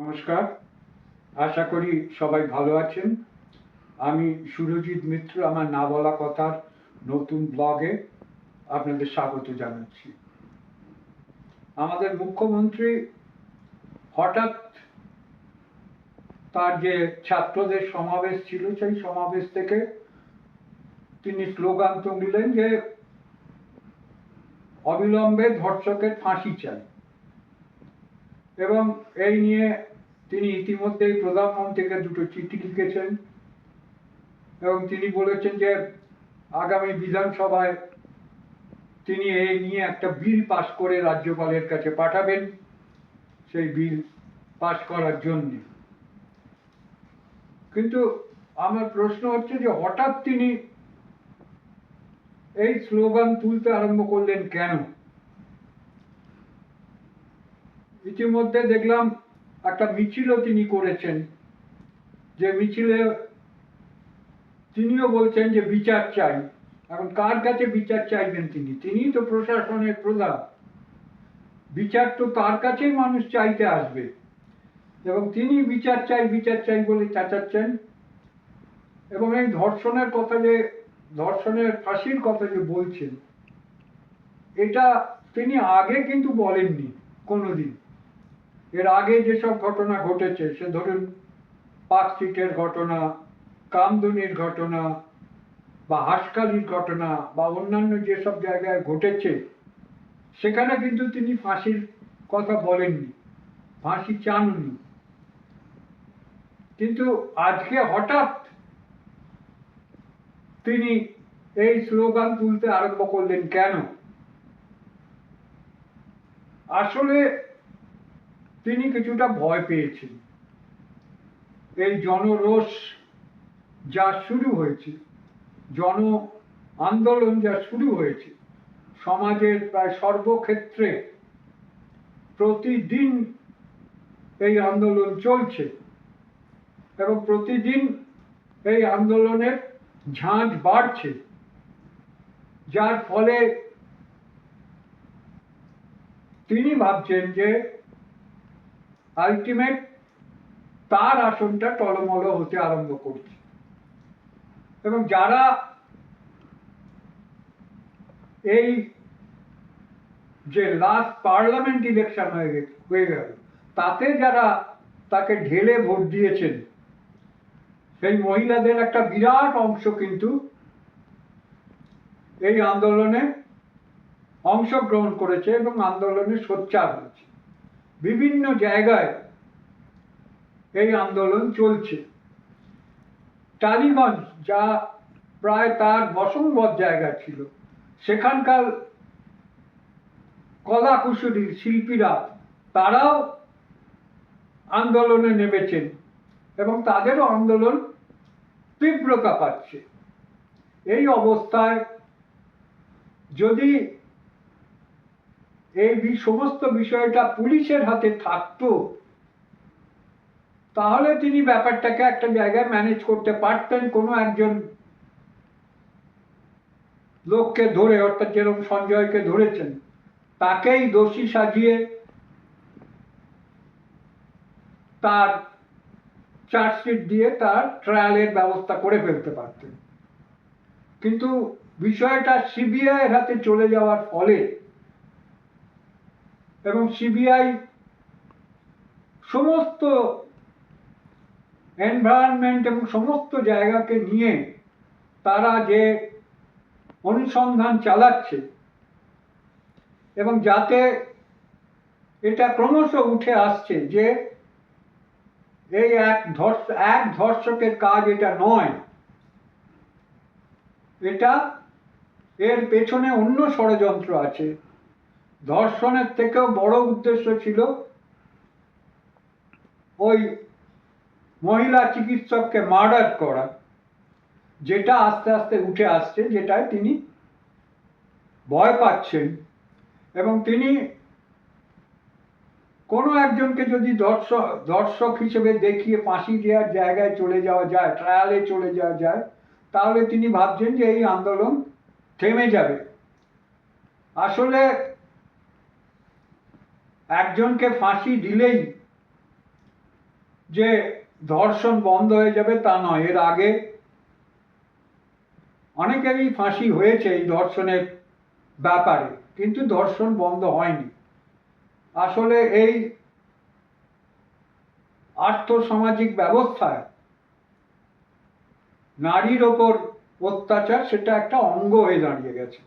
নমস্কার। আশা করি সবাই ভালো আছেন। আমি সুরজিৎ মিত্র, আমার না বলা কথার নতুন ব্লগে আপনাদের স্বাগত জানাচ্ছি। আমাদের মুখ্যমন্ত্রী হঠাৎ তার যে ছাত্রদের সমাবেশ ছিল, সেই সমাবেশ থেকে তিনি স্লোগান তুললেন যে, অবিলম্বে ধর্ষকের ফাঁসি চাই। এবং এই নিয়ে তিনি ইতিমধ্যেই প্রধানমন্ত্রীকে দুটো চিঠি লিখেছেন এবং তিনি বলেছেন যে আগামী বিধানসভায় তিনি এই নিয়ে একটা বিল পাশ করে রাজ্যপালের কাছে পাঠাবেন। সেই বিল পাশ করার জন্য। কিন্তু আমার প্রশ্ন হচ্ছে যে হঠাৎ তিনি এই স্লোগান তুলতে আরম্ভ করলেন কেন? ইতিমধ্যে দেখলাম একটা মিছিলও তিনি করেছেন। যে মিছিলে তিনিও বলছেন যে বিচার চাই। এখন কার কাছে বিচার চাইবেন তিনি? তিনিই তো প্রশাসনের প্রধান। বিচার তো তার কাছেই মানুষ চাইতে আসবে। এবং তিনি বিচার চাই বিচার চাই বলে চাচাচ্ছেন। এবং এই ধর্ষণের কথা যে, ধর্ষণের ফাঁসির কথা যে বলছেন, এটা তিনি আগে কিন্তু বলেননি কোনোদিন। এর আগে যেসব ঘটনা ঘটেছে, সে ধরুন পার্কস্ট্রিটের ঘটনা, কামদুনির ঘটনা বা হাসকালির ঘটনা বা অন্যান্য যেসব জায়গায় ঘটেছে, সেখানে কিন্তু তিনি ফাঁসির কথা বলেননি, ফাঁসি চাননি। কিন্তু আজকে হঠাৎ তিনি এই স্লোগান তুলতে আরম্ভ করলেন কেন? আসলে তিনি কিছুটা ভয় পেয়েছেন। এই জনরোষ যা শুরু হয়েছে, জন আন্দোলন যা শুরু হয়েছে, সমাজের প্রায় সর্বক্ষেত্রে প্রতিদিন এই আন্দোলন চলছে এবং প্রতিদিন এই আন্দোলনের ঝাঁঝ বাড়ছে, যার ফলে তিনি ভাবছেন যে আলটিমেট তার আসনটা টলমল হতে আরম্ভ করছে। এবং যারা এই যে লাস্ট পার্লামেন্ট ইলেকশন হয়ে গে- হয়ে গেল, তাতে যারা তাকে ঢেলে ভোট দিয়েছেন, সেই মহিলাদের একটা বিরাট অংশ কিন্তু এই আন্দোলনে অংশগ্রহণ করেছে এবং আন্দোলনে সোচ্চার হয়েছে। বিভিন্ন জায়গায় এই আন্দোলন চলছে। টালিগঞ্জ, যা প্রায় তার বসংবদ জায়গা ছিল, সেখানকার কলা কুশলী শিল্পীরা তারাও আন্দোলনে নেমেছেন এবং তাদেরও আন্দোলন তীব্রতা পাচ্ছে। এই অবস্থায় যদি এই সমস্ত বিষয়টা পুলিশের হাতে থাকতো, তাহলে তিনি ব্যাপারটাকে একটা জায়গায় ম্যানেজ করতে পারতেন কোনো একজন লোককে ধরে, অর্থাৎ যেরকম সঞ্জয়কে ধরেছেন, তাকেই দোষী সাজিয়ে তার চার্জশিট দিয়ে তার ট্রায়ালের ব্যবস্থা করে ফেলতে পারতেন। কিন্তু বিষয়টা সিবিআই এর হাতে চলে যাওয়ার ফলে এবং সিবিআই সমস্ত এনভায়রনমেন্ট এবং সমস্ত জায়গাকে নিয়ে তারা যে অনুসন্ধান চালাচ্ছে এবং যাতে এটা ক্রমশ উঠে আসছে যে এই এক ধর্ষ, এক ধর্ষকের কাজ এটা নয়। এটা এর পেছনে অন্য ষড়যন্ত্র আছে। ধর্ষণের থেকেও বড় উদ্দেশ্য ছিল ওই মহিলা চিকিৎসককে মার্ডার করা, যেটা আস্তে আস্তে উঠে আসছে, যেটায় তিনি ভয় পাচ্ছেন। এবং তিনি কোনো একজনকে যদি দর্শক দর্শক হিসেবে দেখিয়ে ফাঁসি দেওয়ার জায়গায় চলে যাওয়া যায় ট্রায়ালে চলে যাওয়া যায়, তাহলে তিনি ভাবছেন যে এই আন্দোলন থেমে যাবে। আসলে একজনকে ফাঁসি দিলেই যে ধর্ষণ বন্ধ হয়ে যাবে তা নয়, এর আগে অনেকেরই ফাঁসি হয়েছে এই ধর্ষণের ব্যাপারে, কিন্তু ধর্ষণ বন্ধ হয়নি। আসলে এই আর্থসামাজিক ব্যবস্থায় নারীর ওপর অত্যাচার, সেটা একটা অঙ্গ হয়ে দাঁড়িয়ে গেছে।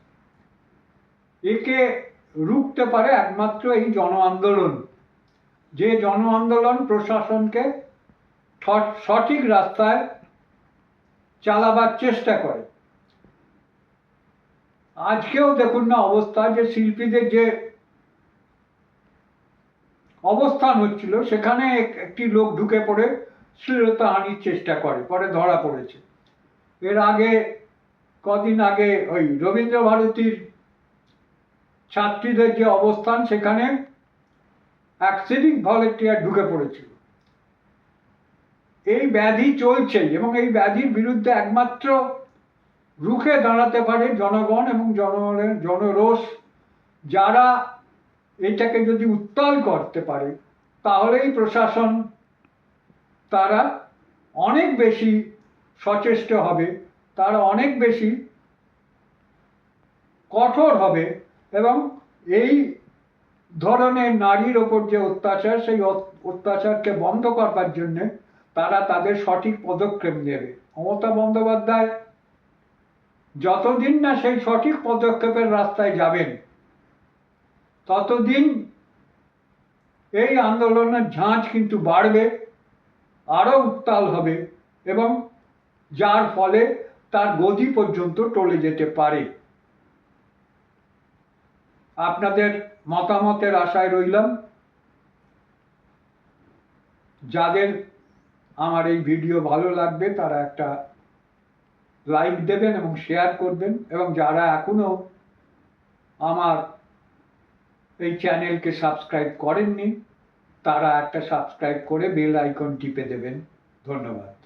একে রুখতে পারে একমাত্র এই জন আন্দোলন। যে জন আন্দোলন প্রশাসনকে সঠিক রাস্তায় চালাবার চেষ্টা করে। আজকেও দেখুন না অবস্থা, যে শিল্পীদের যে অবস্থান হচ্ছিল, সেখানে একটি লোক ঢুকে পড়ে শ্লীলতাহানির চেষ্টা করে, পরে ধরা পড়েছে। এর আগে, কদিন আগে ওই রবীন্দ্র ভারতীর ছাত্রীদের যে অবস্থান সেখানে এক সিভিক ভলেন্টিয়ার ঢুকে পড়েছিল। এই ব্যাধি চলছে এবং এই ব্যাধির বিরুদ্ধে একমাত্র রুখে দাঁড়াতে পারে জনগণ এবং জনগণের জনরোষ। যারা এটাকে যদি উত্তাল করতে পারে, তাহলেই প্রশাসন তারা অনেক বেশি সচেষ্ট হবে, তারা অনেক বেশি কঠোর হবে। এবং এই ধরনের নারীর ওপর যে অত্যাচার, সেই অত- অত্যাচারকে বন্ধ করবার জন্যে তারা তাদের সঠিক পদক্ষেপ নেবে। মমতা বন্দ্যোপাধ্যায় যতদিন না সেই সঠিক পদক্ষেপের রাস্তায় যাবেন, ততদিন এই আন্দোলনের ঝাঁজ কিন্তু বাড়বে, আরও উত্তাল হবে এবং যার ফলে তার গদি পর্যন্ত টলে যেতে পারে। আপনাদের মতামতের আশায় রইলাম। যাদের আমার এই ভিডিও ভালো লাগবে, তারা একটা লাইক দেবেন এবং শেয়ার করবেন। এবং যারা এখনও আমার এই চ্যানেলকে সাবস্ক্রাইব করেননি, তারা একটা সাবস্ক্রাইব করে বেল আইকন টিপে দেবেন। ধন্যবাদ।